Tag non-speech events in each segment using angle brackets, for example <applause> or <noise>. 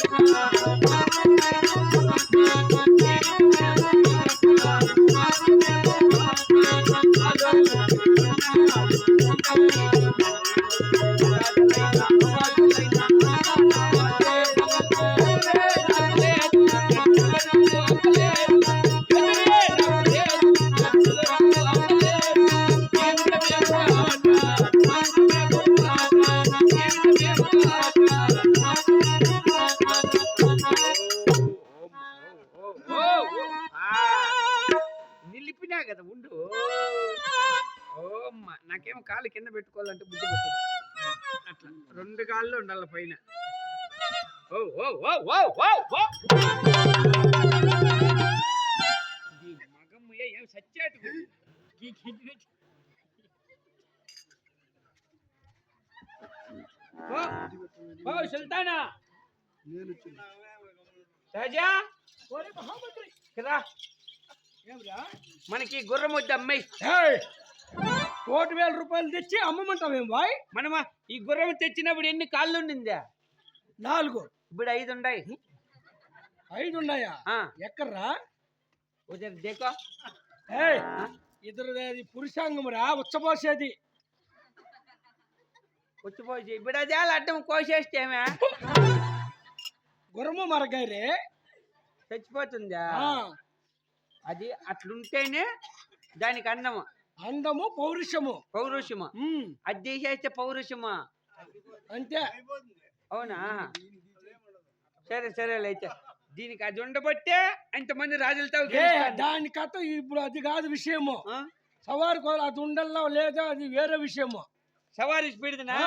Thank <laughs> you. కాలు కింద పెట్టుకోవాలంటే బుద్ధి పట్టదు అట్లా. రెండు కాళ్ళు ఉండాలి పైన. ఓ ఓ ఓ ఓ ఓ ఓ. ఈ మగమ్మ ఏం సచ్చాటు ఈ కింది నుంచి- ఓ ఓ సుల్తానా. రాజా. కదా మనకి గుర్రం వద్దు అమ్మాయి కోటి వేల రూపాయలు తెచ్చి అమ్మమంటావేం బాయ్? మనమా ఈ గుర్రం తెచ్చినప్పుడు ఎన్ని కాళ్ళు ఉండిందా నాలుగు. ఇప్పుడు ఐదు ఉన్నాయి. ఐదు ఉన్నాయా? ఎక్కడ్రా? ఉదయం దేకో. ఏయ్ ఇద్దరు పురుషాంగం రా ఉచ్చపోసేది వచ్చిపోయి ఇప్పుడు అదే అడ్డం కోసేస్తేమే? గుర్రము మరగాయరే. చచ్చిపోతుందా? అది అట్లుంటేనే దానికి అందము అందము పౌరుషము. పౌరుషము. అది తీసేస్తే పౌరుషమా? అంతే. అవునా? సరే సరే అయితే. దీనికి అది ఉండబట్టే అంతమంది రాజులతో దాని కథ ఇప్పుడు అది కాదు విషయము. సవారి అది ఉండల్లో లేదా అది వేరే విషయము. సవారీ స్పీడ్నా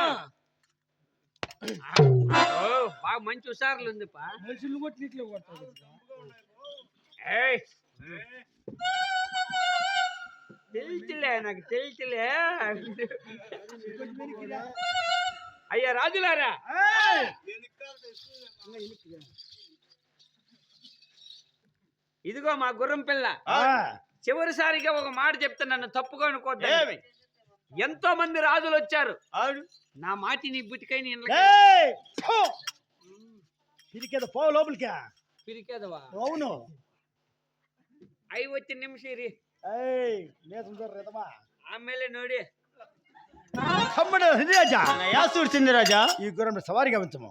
బాగా మంచి హుషారులు ఉంది పా మనుషులు కొట్టి ఇట్లా నాకు తెలుసులే అయ్యా రాజులారా. ఇదిగో మా గుర్రం పిల్ల. చివరిసారిగా ఒక మాట చెప్తే నన్ను తప్పుగా అనుకోద్దు ఎంతో మంది రాజులు వచ్చారు. నా మాటి నీ బుతికై నేను పిరికేద పో లోపలికి. పిరికేదవా? అవును. అయి వచ్చి నిమిషం ఏయ్ నేసం రేతమా ಆಮೇಲೆ ನೋಡಿ తమ్ముడు రాజా అన్నయ్య చూసింది రాజా ఈ గుర్రం సవారిగా ఉంచము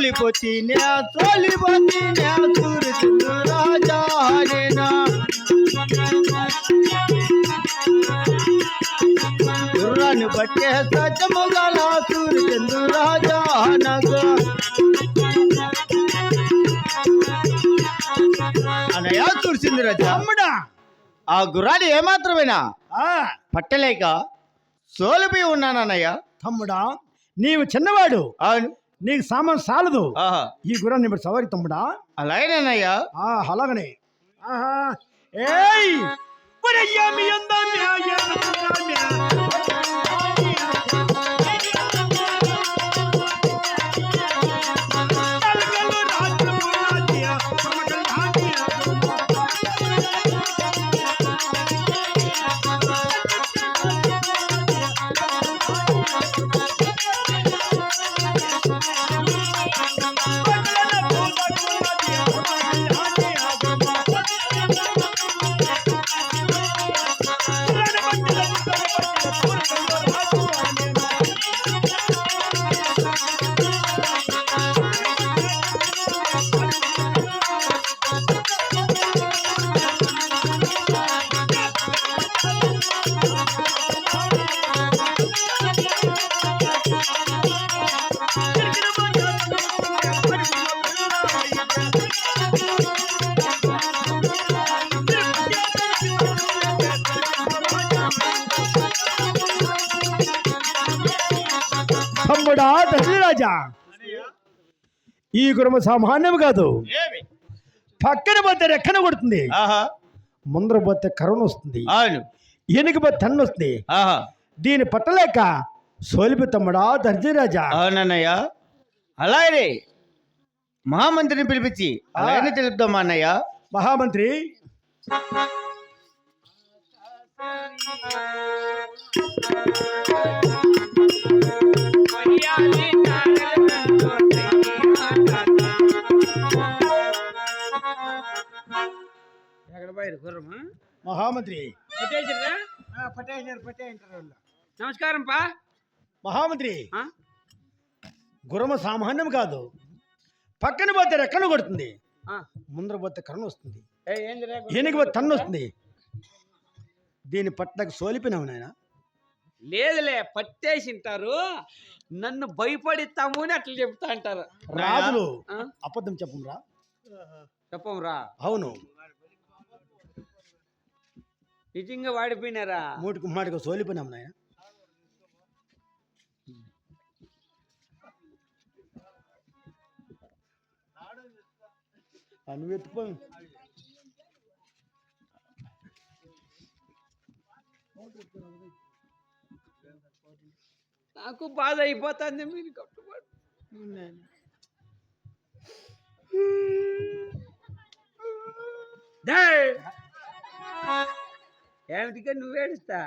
అలాగేనన్నయ్య సోలిపోతీనే సోలిపోతీనే సూర్యుడు రాజా హరేనా. గుర్రాన్ని బట్టే సత్యముగల సూర్యుడు రాజా అనగా అన్నయ్య చూసింది రాజా. తమ్ముడా. ఆ గుర్రాన్ని ఏమాత్రమేనా? ఆ. పట్టలేక సోలిపోయి ఉన్నానన్నయ్య. తమ్ముడా నీవు చిన్నవాడు. అవును. నీకు సామాన్ సాలదు ఈ గుర్రాన్ని ఇప్పుడు సవారి తమ్ముడా అలాగేనన్నయ్య ఆ అలాగనే ఆహా ఏయ్ దశరాజా ఈ గురమ సామాన్యం కాదు. ఏమి? పక్కన పోతే రెక్కన కొడుతుంది. ఆహా. ముందర పోతే కరోనా వస్తుంది. వెనుక పోతే తన్ను వస్తుంది. ఆహా. దీన్ని పట్టలేక సోలిపి తమ్ముడా దర్జరాజా అవునన్నయ్య. అలాగే మహామంత్రిని పిలిపించి అలాగే తెలుపుదామా అన్నయ్య? మహామంత్రి. వయ్యాలి గుర్రమా మహామంత్రి. నమస్కారం పా. మహామంత్రి ఆ? గురమ సామాన్యం కాదు. పక్కన పోతే రెక్కన కొడుతుంది. ఆ. ముందర పోతే కరోనా వస్తుంది. ఏ, ఏందిరా గుర్రం? వెనుక పోతే తన్ను వస్తుంది. దీన్ని పట్టకు సోలిపినావు నాయన. లేదులే పట్టేసింటారు. నన్ను భయపడిస్తాము అని అట్లా చెప్తా అంటారు. రాజులు ఆ? అబద్ధం చెప్పంరా. చెప్పం రా అవును. నిజంగా వాడిపోయినారా? మూటికి మాటికి సోలిపినాం నాయన. నువ్వు ఎత్తుకో నాకు బాధ అయిపోతుంది మీరు కట్టుబడి. ఏమిటిగా నువ్వేడుస్తా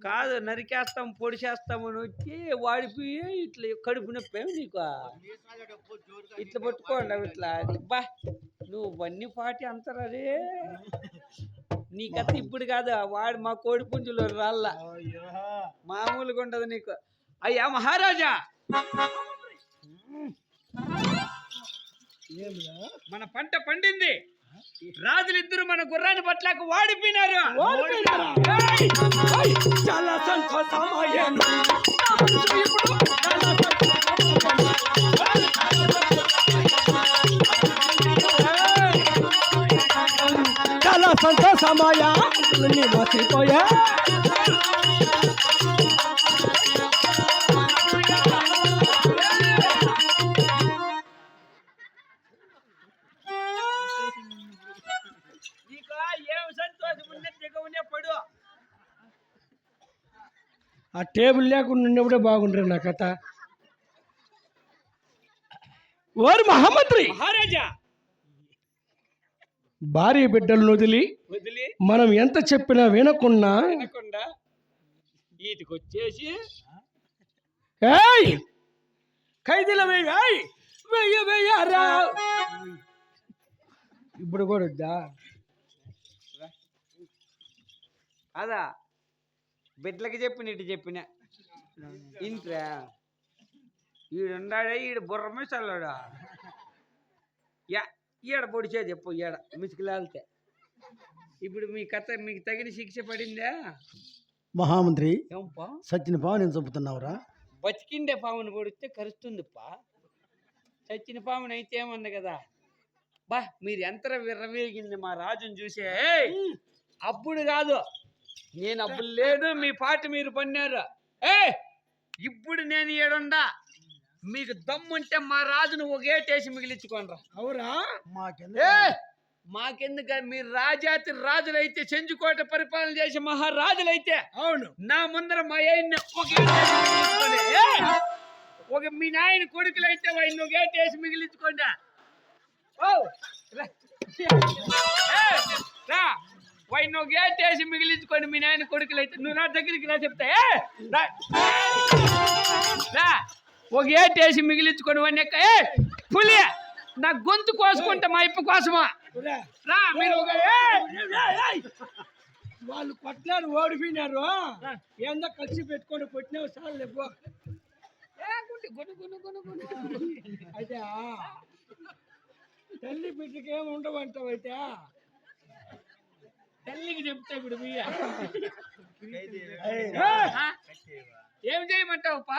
కాదు నరికేస్తాం పొడిచేస్తాం అని వచ్చి వాడిపోయి ఇట్లా కడుపు నొప్పి నీకు? ఇట్లా పట్టుకోండి అవి ఇట్లా. బా నువ్వు వన్ని పాటి అంతరే నీ కథ ఇప్పుడు కాదు వాడు మా కోడి పుంజులు రాళ్ళ. మామూలుగా ఉండదు నీకు. అయ్యా మహారాజా! మన పంట పండింది. రాజులిద్దరు మన గుర్రాన్ని పట్లకు వాడిపోయినారు! చాలా సంతోషమాయా మర్చిపోయా టేబుల్ లేకుండా ఉన్నప్పుడే బాగుండ్రు నా కథ. వారు మహామంత్రి! మహారాజా! భార్య బిడ్డలను వదిలి వదిలి మనం ఎంత చెప్పినా వినకుండా వీటికి వచ్చేసి ఏయ్! ఖైదీల వెయ్యి! వెయ్యి వెయ్యారా ఇప్పుడు కూడా వద్దా? అదా బిడ్డలకి చెప్పిన ఇటు చెప్పిన. ఇంట్రా? ఈడున్నాడే ఈడు బుర్రమే చల్లాడా యా ఈడ పొడిచే చెప్పు ఈడ మిసుకులాలితే. ఇప్పుడు మీ కథ మీకు తగిన శిక్ష పడిందా? మహామంత్రి ఏంపా? సచిన పావు నేను చంపుతున్నావురా? బతికిండే పాముని పొడిస్తే కరుస్తుంది పా చచ్చిన పాముని అయితే ఏమంది కదా? బా మీరు ఎంత విర్రవీగింది మా రాజుని చూసే! అప్పుడు కాదు. నేను అప్పుడు లేను మీ పాట మీరు పన్నారు ఏ ఇప్పుడు నేను ఏడుండా మీకు దమ్ముంటే మా రాజును ఒకేటేసి మిగిలించుకోనరా అవురా మాకెందుకు ఏ మాకెందుక మీరు రాజాతి రాజులైతే చెంచుకోట పరిపాలన చేసే మహారాజులైతే అవును నా ముందర మా ఆయన్ని ఒక మిగిలించుకోండి. ఏ! ఒక మీ నాయన కొడుకులైతే వాడిని ఒక ఏటేసి మిగిలించుకోండి ఓ! రా. వాడిని నువ్వు గేట్ వేసి మిగిలించుకొని మీ నాయన కొడుకులు అయితే నువ్వు నా దగ్గరికి రా చెప్తా. రా. ఒక గేట్ వేసి మిగిలించుకొని వాడిని ఎక్క. ఏ పులి నా గొంతు కోసుకుంటా మా ఇప్పు కోసమా? రా. మీరు! వాళ్ళు కొట్లాడు ఓడిపోయినారు. ఏందో కలిసి పెట్టుకొని కొట్టినావు సార్ లేవు. అయితే తల్లి బిడ్డకి ఏమి ఉండవంటావు అయితే? తల్లికి చెప్తా ఇప్పుడు ఏం చేయమంటావు? పా.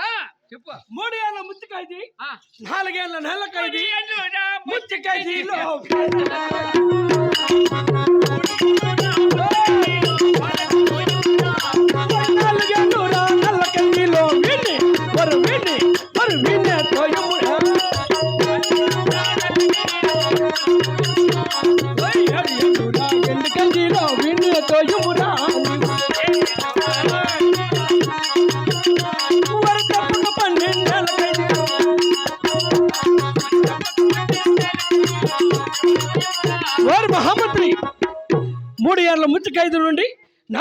చెప్పు. మూడు ఏళ్ళ ముత్తికైది ఆ. నాలుగేళ్ళ నెలకైది ఎన్నురా ముత్తికైదిలో నాలుగేళ్ళురా నల్లకైదిలో విన్ని మరి విన్ని మరి విన్నే తోయమురా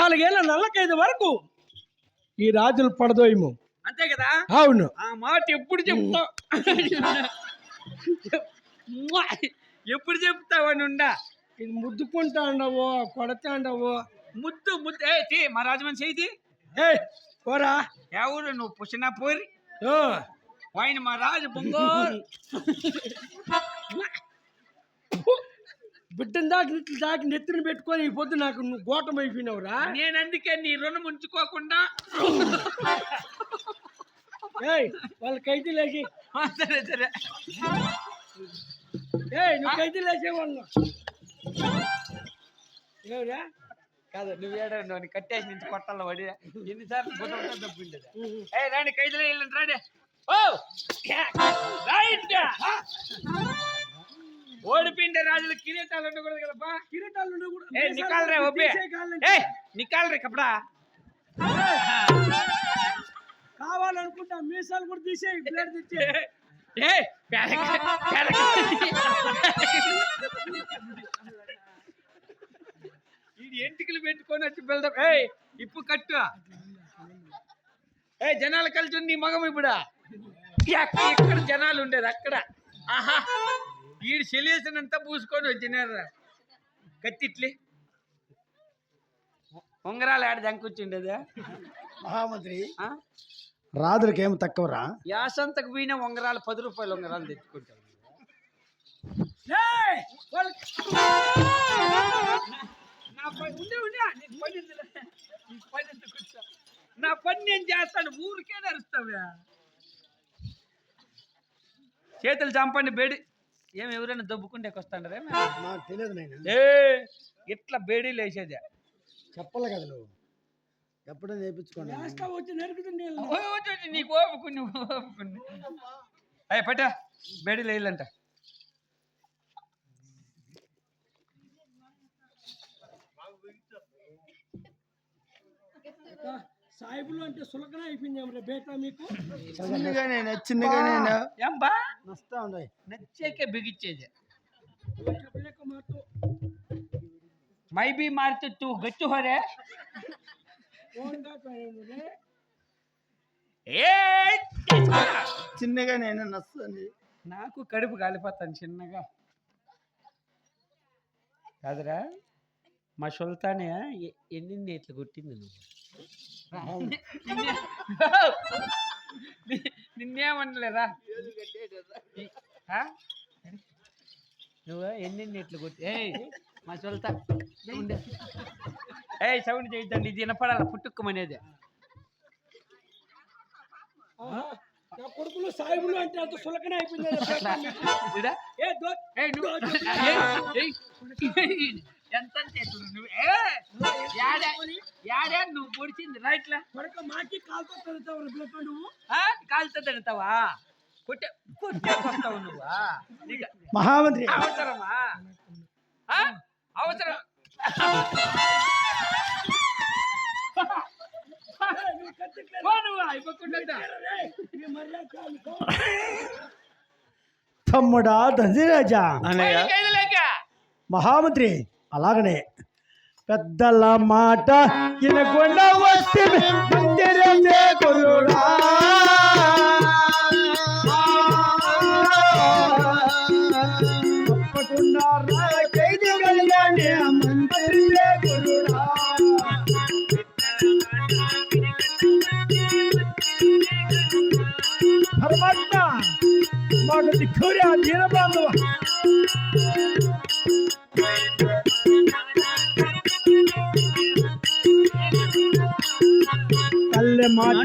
నాలుగేళ్ళ నల్ల ఖైదు వరకు ఈ రాజులు పడదోయము. అంతే కదా? అవును. ఆ మాట ఎప్పుడు చెప్తావు? ఎప్పుడు చెప్తావని ఉండా? ఇది ముద్దుకుంటా ఉండవు కొడతా ఉండవు ముద్దు ముద్దు. ఏ తీ మా రాజమని చేయి ఏ పోరా. ఎవరు నువ్వు పుష్ణ పోరి? ఓ, ఆయన మా రాజు బొంగోరు <laughs> బిడ్డను దాకి ఇట్లు దాకి నెత్తిని పెట్టుకొని ఈ పొద్దు నాకు నువ్వు గోటం అయిపోయినావురా. నేను అందుకే నీ రుణం ఉంచుకోకుండా ఏయ్ వాళ్ళ ఖైదీ లేచి. ఆ, సరే సరే. ఏయ్ నువ్వు ఖైదీ లేచే వాళ్ళు ఏవురా? కాదు నువ్వేడా నువ్వు కట్టేసి నుంచి కొట్టాల పడి ఎన్నిసార్లు బుద్ధంతో తప్పిండేది? ఏ రాండి ఖైదులో వెళ్ళండి రాండి. ఓ! రైట్ ఓడిపోయిండే రాజులు కిరీటాలు ఉండకూడదు కదప్పా. కిరీటాలు ఉండవు కూడా. ఏ నికాల్ రే ఒబ్బే తీసేయ్ కాళ్ళని. ఏ నికాల్ రే కపడా. కావాలనుకుంటా మీసాలు కూడా తీసేయి ప్లేట్ తెచ్చే. ఏ ఇది ఎంటికలు పెట్టుకొని వచ్చి వెళ్దాం ఏయ్ ఇప్పు కట్టు. ఏ జనాలు కలిసి ఉంది నీ మగం ఇప్పుడు? ఎక్కడ జనాలు ఉండేది అక్కడ. ఆహా. వీడు సెలియేసినంతా పూసుకొని వచ్చినారు కత్తిట్లే. ఉంగరాలు ఆడ దంకొచ్చిండేదా? మహామంత్రి ఆ? రాజులకి ఏమి తక్కువరా? యాసంతకు పోయిన ఉంగరాలు పది రూపాయలు ఉంగరాలు తెచ్చుకుంటాం నా పని నేను చేస్తాను ఊరికే నడుస్తావా? చేతులు చంపండి బేడి ఏం ఎవరైనా దబ్బుకుంటే వస్తాండరే నాకు తెలియదు నేను ఏ ఇట్లా బేడీలు వేసేదే చెప్పాలి కదా నువ్వు. ఎప్పుడో నేర్పించుకోండి వచ్చి నరుకుతుంది వచ్చి, నీకు ఓపుకుని ఓపుకుని అయ్యి పట్ట. బేడీలు వేయాలంట సాయిబులు అంటే సులకన అయిపోయింది రే బేటా మీకు. చిన్నగా నేను చిన్నగా నేను ఏం బా నస్తా ఉండే. నచ్చాకే బిగిచ్చేది. మై బి మారితే తూ గచ్చు హోరే. చిన్నగా నేను నస్తుంది నాకు కడుపు కాలిపోతాను చిన్నగా. కాదురా? మా సుల్తానే ఎ- ఎన్ని ఇట్లా కొట్టింది నువ్వు? ని- నిన్నేమనలేరా ఈ- ఆ? నువ్వు ఎన్ని ఇట్లా కొట్టి ఏయ్ మా సుల్తా. ఏయ్ సౌండ్ చేయొద్దండి ఇది వినపడాలి? పుట్టుక్కమనేది. కొడుకులు సాయిబులు అంటే అంత సులకన అయిపోయింది ఎంత నువ్వు ఏ! యాడే యాడే నువ్వు పొడిచింది? రైట్లా కొడక మాకి కాలుతో రే బేటా నువ్వు. కాలుతో తిడతావా కొట్టే కొట్టేకొస్తావు నువ్వా. మహామంత్రి అవసరమా? అవసరం. తమ్ముడా లేక మహామంత్రి అలాగనే పెద్దల మాట వినకుండా వస్తే మందిరం గురుడా తప్పకుండా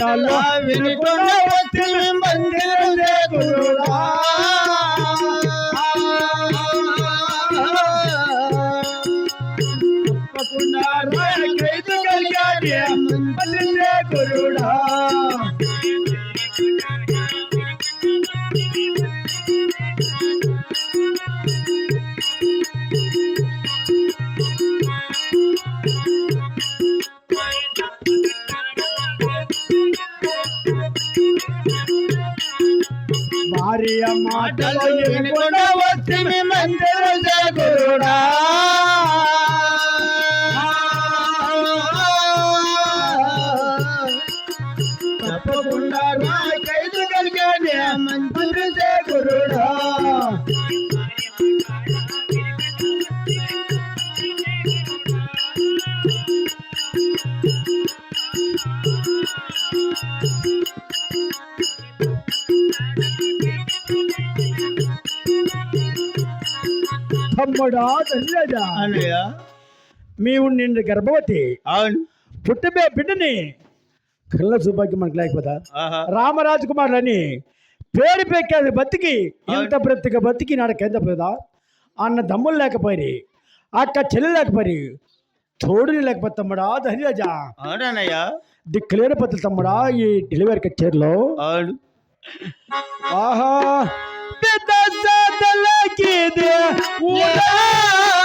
తల్లి మాటల్లో భార్య మాటలు వినకుండా వచ్చి మందిరం జాగురుడా. తమ్ముడా అన్నయ్య. మేము నిండు గర్భవతి. అవును. పుట్టబే బిడ్డని కళ్ళ సౌభాగ్యం మనకు లేకపోతా. రామరాజు కుమారులని పేరు పెక్కేది బతికి ఇంత బ్రతిక బతికి నాడు కింద పోదా అన్న దమ్ములు లేకపోయి అక్క చెల్లి లేకపోయి తోడుని లేకపోతే తమ్ముడా ధనిరాజా. అవునన్నయ్య దిక్కులేని పత్రులు తమ్ముడా ఈ డెలివరీ కచేరీలో ఆహా. పెద్ద get there. Yeah.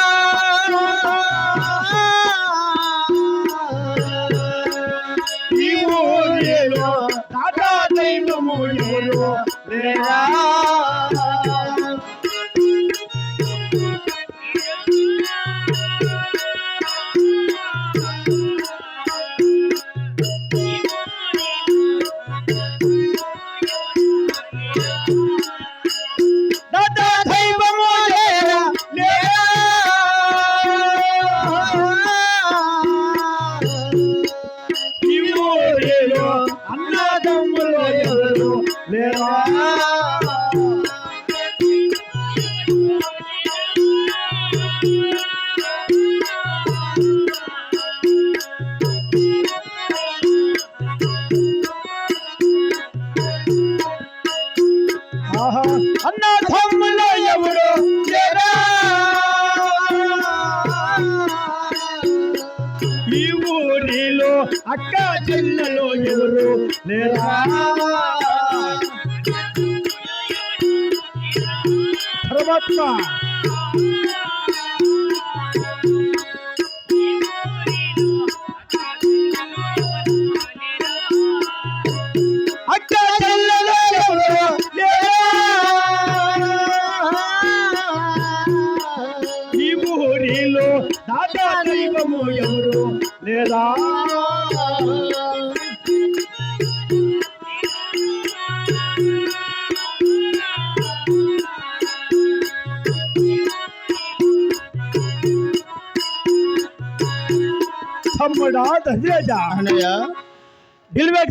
ఊరిలో దాదా దైవము ఎవరు? లేదా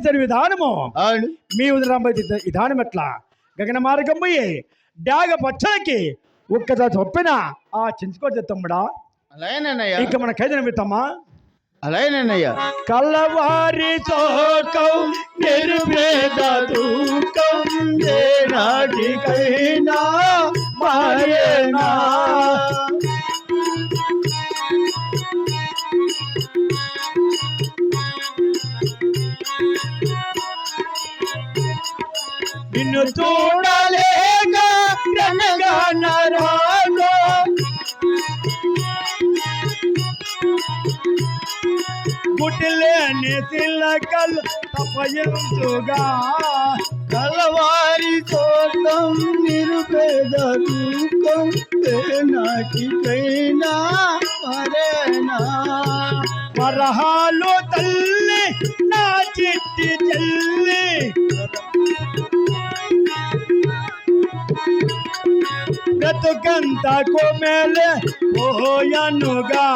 జరిగే విధానము మీ ఉదరాంబై విధానం ఎట్లా? గగన మార్గం పోయి డాగ పచ్చలకి ఒక్కదా చొప్పిన ఆ చించుకోవచ్చు తమ్ముడా అలాగేనన్నయ్య ఇక మన ఖైదన మిత్తమ్మా అలాగేనన్నయ్య కలవారి చోకం నిరుపేద దూకం ఏ నాటికైనా నిన్ను చూడలేక రణగనరాను గుడ్లేని తిల్లకలు తపయంతుగా కలవారి కోసం నిరుపేద దూకం ఏ నాటికైనా మరేనా? సలహాలు తల్లి నా చిట్టి తల్లి బ్రతుకంత కొమెలే ఓయనుగా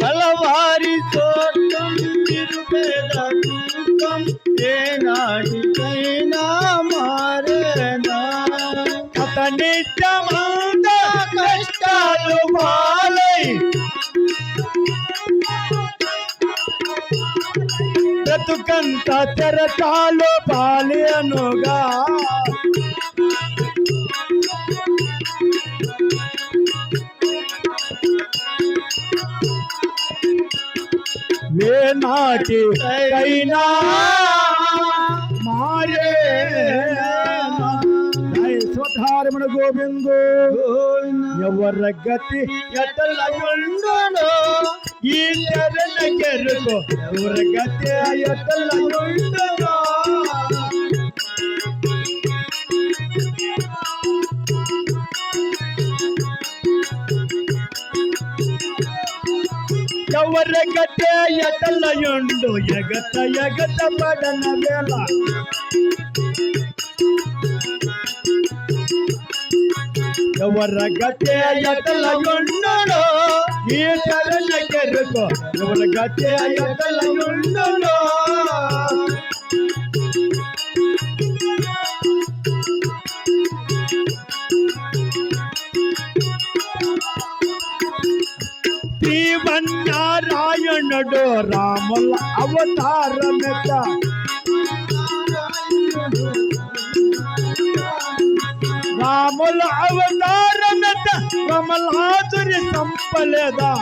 కలవారి తోటం నిరుపేద దుఃఖం ఏనాటికైనా మారేనా అతనిష్టమంత కష్టాలు పాలై బ్రతుకంత తెరటాలు పాలేనుగా నాటి కైనా మారే. స్వధారమణ గోవిందు ఎవర గతి ఎతలయుండును ఈ చరణ కెరుకు. ఎవర గతి ఎతలయుండును ఒరగటే ఎటలయుండు ఎగత ఎగత పడన వేళ. ఎవరగతే ఎటలయుండు ఈ తల నెగరుకో ఎవరగతే ఎటలయుండు అయ్యున్నాడు రాముల అవతారమెత రాముల అవతారమెత కమలాదురి సంపలేదా